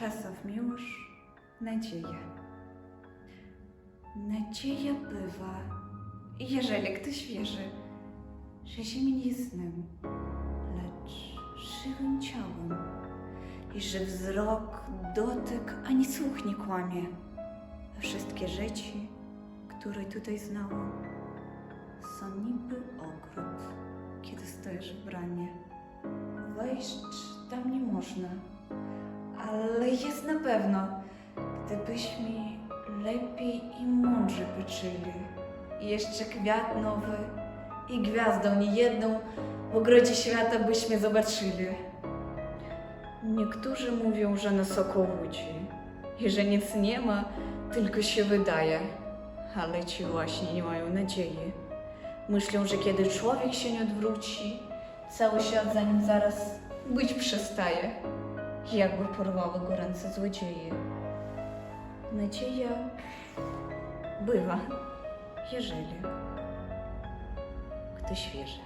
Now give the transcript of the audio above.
czasów miłość, nadzieja. Nadzieja bywa, jeżeli ktoś wierzy, że ziemia nie snem, lecz żywym ciałem i że wzrok, dotyk ani słuch nie kłamie. A wszystkie rzeczy, które tutaj znałam, są niby ogród, kiedy stoisz w bramie. Wejść tam nie można, ale jest na pewno, gdybyśmy lepiej i mądrze patrzyli. I jeszcze kwiat nowy i gwiazdą niejedną w ogrodzie świata byśmy zobaczyli. Niektórzy mówią, że nas oko łudzi i że nic nie ma, tylko się wydaje. Ale ci właśnie nie mają nadziei. Myślą, że kiedy człowiek się nie odwróci, cały świat za nim zaraz być przestaje. Jakby porwały go ręce złodzieje. Nadzieja bywa, jeżeli ktoś wierzy.